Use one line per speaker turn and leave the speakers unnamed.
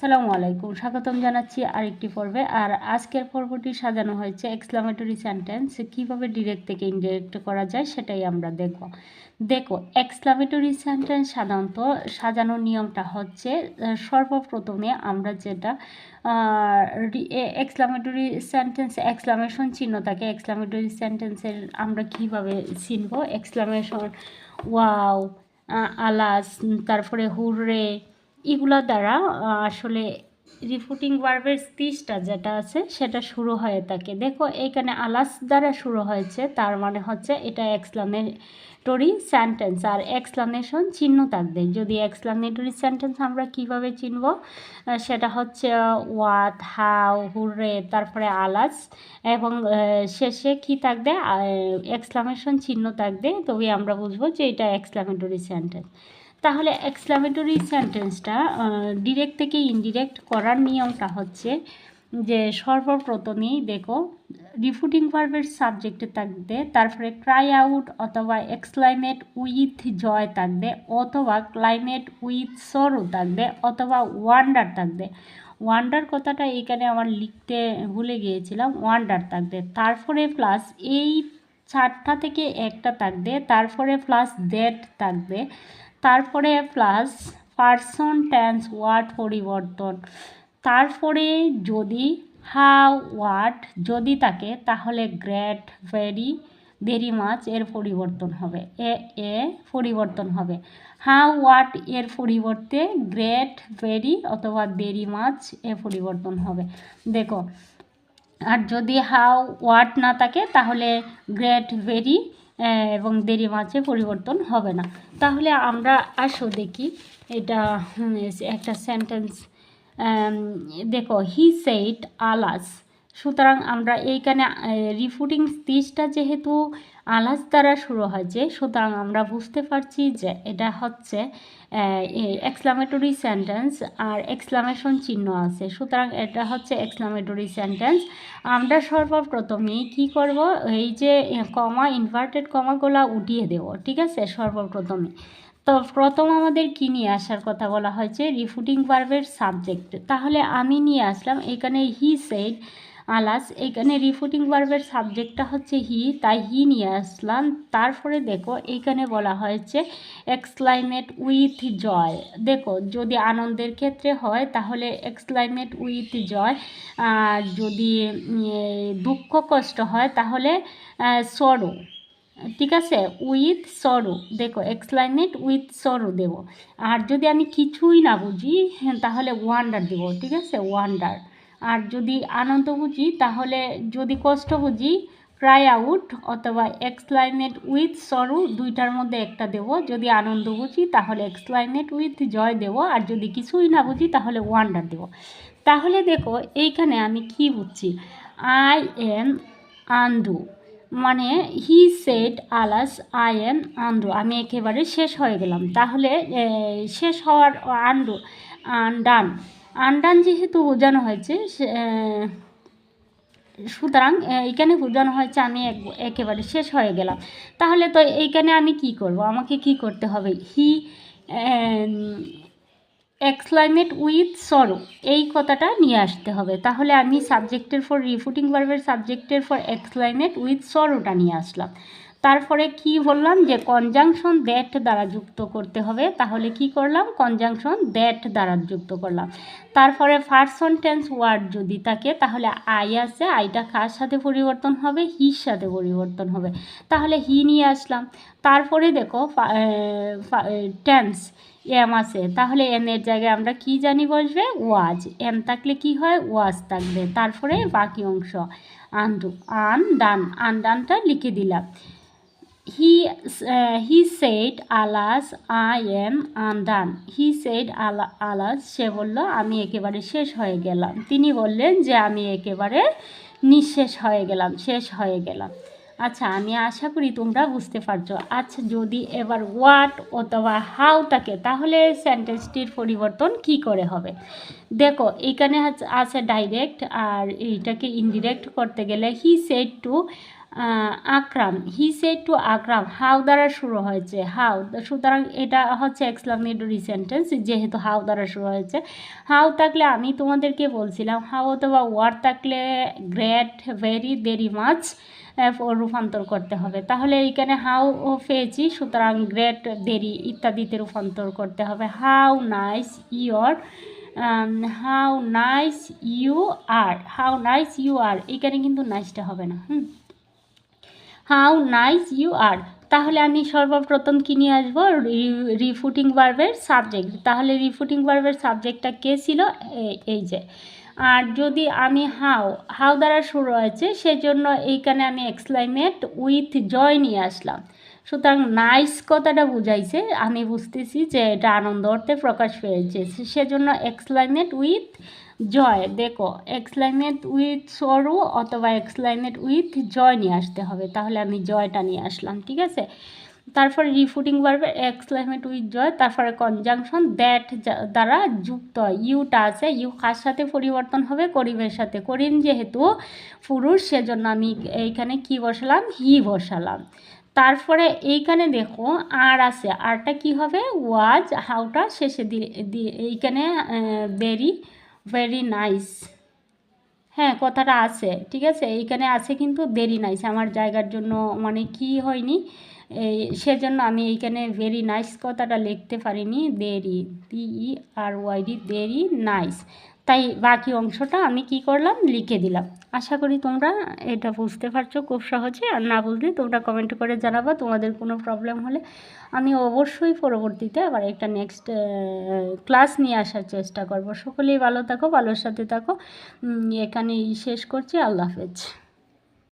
সালামু আলাইকুম। স্বাগতম জানাচ্ছি আরেকটি পর্বে। আর আজকের পর্বটি সাজানো হয়েছে এক্সক্লামেটরি সেন্টেন্স কীভাবে ডিরেক্ট থেকে ইনডিরেক্ট করা যায় সেটাই আমরা দেখব। দেখো এক্সক্লামেটরি সেন্টেন্স সাধারণত সাজানোর নিয়মটা হচ্ছে সর্বপ্রথমে আমরা যেটা এক্সক্লামেটরি সেন্টেন্স এক্সক্লামেশন চিহ্ন থাকে এক্সক্লামেটরি সেন্টেন্সের আমরা কীভাবে চিনব? এক্সক্লামেশন ওয়াও আলাস তারপরে হুররে এগুলো দ্বারা আসলে রিফুটিং ভার্বের স্পিচটা যেটা আছে, সেটা শুরু হয়ে থাকে। দেখো এইখানে আলাস দ্বারা শুরু হয়েছে, তার মানে হচ্ছে এটা এক্সক্লামেটরি সেন্টেন্স আর এক্সক্লামেশন চিহ্ন থাকবে। যদি এক্সক্লামেটরি সেন্টেন্স আমরা কীভাবে চিনব? সেটা হচ্ছে ওয়াত হাউ হুররে, তারপরে আলাস, এবং শেষে কি থাকবে? এক্সক্লামেশন চিহ্ন থাকবে। তবে আমরা বুঝব যে এটা এক্সক্লামেটরি সেন্টেন্স তাহলে এক্সক্লামেটরি সেন্টেন্সটা ডিরেক্ট থেকে ইনডিরেক্ট করার নিয়মটা হচ্ছে যে সর্বপ্রথমেই দেখো রিফুটিং ভার্বের সাবজেক্টে থাকবে, তারপরে ক্রাই আউট অথবা এক্সক্লাইমেট উইথ জয় থাকবে, অথবা ক্লাইমেট উইথ সরো থাকবে, অথবা ওয়ান্ডার থাকবে। ওয়ান্ডার কথাটা এখানে আমার লিখতে ভুলে গিয়েছিলাম ওয়ান্ডার থাকবে। তারপরে প্লাস এই চারটা থেকে একটা থাকবে, তারপরে প্লাস ডেট থাকবে। তারপরে প্লাস পার্সন টেন্স ওয়ার্ড পরিবর্তন। তারপরে যদি হাউ ওয়াট যদি থাকে, তাহলে গ্রেট ভেরি ভেরি মাছ এর পরিবর্তন হবে। এ এ পরিবর্তন হবে। হাউ ওয়াট এর পরিবর্তে গ্রেট ভেরি অথবা ভেরি মাছ এ পরিবর্তন হবে। দেখো, আর যদি হাউ ওয়াট না থাকে, তাহলে গ্রেট ভেরি এবং দেরি মাছে পরিবর্তন হবে না। তাহলে আমরা আসো দেখি। এটা একটা সেন্টেন্স দেখো হি সেইট আলাস। সুতরাং আমরা এইখানে রিফুটিং স্পিচটা যেহেতু আলাস দ্বারা শুরু হয়েছে সুতরাং আমরা বুঝতে পারছি যে এটা হচ্ছে এক্সক্লামেটরি সেন্টেন্স আর এক্সক্লামেশন চিহ্ন আছে। সুতরাং এটা হচ্ছে এক্সক্লামেটরি সেন্টেন্স আমরা সর্বপ্রথমেই কি করব? এই যে কমা ইনভার্টেড কমাগুলো উঠিয়ে দেব, ঠিক আছে? সর্বপ্রথমে তো প্রথম আমাদের কি নিয়ে আসার কথা বলা হয়েছে? রিফুটিং ভার্বের সাবজেক্ট তাহলে আমি নিয়ে আসলাম, এখানে হি সেড আলাস, এখানে রিফুটিং ভার্বের সাবজেক্টটা হচ্ছে হি, তাই হি নিয়ে আসলাম। তারপরে দেখো, এখানে বলা হয়েছে এক্সক্লাইমেট উইথ জয়। দেখো, যদি আনন্দের ক্ষেত্রে হয়, তাহলে এক্সক্লাইমেট উইথ জয়। আর যদি দুঃখ, কষ্ট হয়, তাহলে সরো। ঠিক আছে? With sorrow. দেখো এক্সক্লাইমেট উইথ সরো দেবো। আর যদি আমি কিছুই না বুঝি, তাহলে ওয়ান্ডার দেবো। ঠিক আছে? ওয়ান্ডার। আর যদি আনন্দ বুঝি, তাহলে যদি কষ্ট বুঝি ক্রাই আউট অথবা এক্সক্লাইমেট উইথ সরু দুইটার মধ্যে একটা দেব। যদি আনন্দ বুঝি, তাহলে এক্সক্লাইমেট উইথ জয় দেব। আর যদি কিছুই না বুঝি, তাহলে ওয়ান্ডার দেব। তাহলে দেখো, এইখানে আমি কি বুঝছি? আই এম আন্দু মানে he said alas I am undone আমি একেবারে শেষ হয়ে গেলাম। তাহলে শেষ হওয়ার আন্ডু আন্ডান আন্ডান যেহেতু বোঝানো হয়েছে সুতরাং এইখানে বোঝানো হয়েছে, আমি এক- একেবারে শেষ হয়ে গেলাম। তাহলে তো এইখানে আমি কি করব? আমাকে কি করতে হবে? হি এক্সক্লাইমেট উইথ সরো এই কথাটা নিয়ে আসতে হবে। তাহলে আমি সাবজেক্টের ফর রিফুটিং ভার্বের সাবজেক্টের ফর এক্সক্লাইমেট উইথ সরোটা নিয়ে আসলাম। তারপরে কি বললাম যে কনজাংশন দ্যাট দ্বারা যুক্ত করতে হবে। তাহলে কি করলাম? কনজাংশন দ্যাট দ্বারা যুক্ত করলাম। তারপরে পার্সন টেন্স ওয়ার্ড যদি থাকে, তাহলে আই আছে। আইটা কার সাথে পরিবর্তন হবে? হির সাথে পরিবর্তন হবে। তাহলে হি নিয়ে আসলাম। তারপরে দেখো টেন্স এম আছে। তাহলে এম এর জায়গায় আমরা কি জানি বসবে? ওয়াজ এম থাকলে কি হয়? ওয়াজ থাকবে। তারপরে বাকি অংশ। আন্দু আন ডান আনডানটা লিখে দিলাম। He he said alas I am undone he said আলা আলাস সে বলল, আমি একেবারে শেষ হয়ে গেলাম। তিনি বললেন যে, আমি একেবারে নিঃশেষ হয়ে গেলাম, শেষ হয়ে গেলাম। আচ্ছা আমি আশা করি তোমরা বুঝতে পারছ। আচ্ছা যদি এবার হোয়াট অথবা হাউ থাকে, তাহলে সেন্টেন্সটির পরিবর্তন কি করে হবে? দেখো, এখানে আছে ডাইরেক্ট আর এইটাকে ইনডিরেক্ট করতে গেলে he said to Akram. He say to Akram, how দ্বারা শুরু হয়েছে? হাউ, সুতরাং এটা হচ্ছে এক্সক্লামেটরি সেন্টেন্স, যেহেতু হাউ দ্বারা শুরু হয়েছে। হাউ থাকলে আমি তোমাদেরকে বলছিলাম, হাউ অথবা ওয়ার থাকলে গ্রেট, ভেরি দেরি মাছ রূপান্তর করতে হবে। তাহলে এইখানে হাউ ও পেয়েছি, সুতরাং গ্রেট দেরি ইত্যাদিতে রূপান্তর করতে হবে। How nice your how nice you are, how nice you are, এখানে কিন্তু নাইসটা হবে না, হুম। How nice you are. তাহলে আমি সর্বপ্রথম কী নিয়ে আসব? রিফুটিং ভার্বের সাবজেক্ট। তাহলে রিফুটিং ভার্বের সাবজেক্টটা কে ছিল? এই যে। আর যদি আমি হাউ হাউ দ্বারা শুরু হয়েছে, সেজন্য এইখানে আমি এক্সক্লাইমেট উইথ জয় নিয়ে আসলাম। সুতরাং নাইস কথাটা বুঝাইছে। আমি বুঝতেছি যে এটা আনন্দ অর্থে প্রকাশ পেয়েছে। সেজন্য এক্সক্লাইমেট উইথ জয়। দেখো এক্সক্লাইমেট উইথ সরু অথবা এক্সক্লাইমেট উইথ জয় নিয়ে আসতে হবে। তাহলে আমি জয়টা নিয়ে আসলাম, ঠিক আছে? তারপর রিফুটিং ভার্বে এক্সক্লাইমেট উইথ জয়, তারপরে কনজাংশন দ্যাট দ্বারা যুক্ত ইউটা আছে ইউ কার সাথে পরিবর্তন হবে? করিমের সাথে। করিম যেহেতু পুরুষ, সেজন্য আমি এইখানে কি বসালাম? হি বসালাম। তারপরে এইখানে দেখো আর আছে। আরটা কি হবে? ওয়াজ হাউটা শেষে দিয়ে এইখানে ভেরি ভেরি নাইস হ্যাঁ কথাটা আছে, ঠিক আছে? এইখানে আছে কিন্তু দেরি নাইস আমার জায়গার জন্য মানে কি হয়নি এই সেজন্য আমি এইখানে ভেরি নাইস কথাটা লিখতে পারিনি। দেরি ই আর ওয়াইডি দেরি নাইস তাই বাকি অংশটা আমি কি করলাম, লিখে দিলাম। আশা করি তোমরা এটা বুঝতে পারছ খুব সহজে। আর না বুঝলে তোমরা কমেন্ট করে জানাবা, তোমাদের কোনো প্রবলেম হলে আমি অবশ্যই পরবর্তীতে আবার একটা নেক্সট ক্লাস নিয়ে আসার চেষ্টা করব। সকলেই ভালো থাকো, ভালোর সাথে থাকো। এখানেই শেষ করছি। আল্লাহ হাফেজ।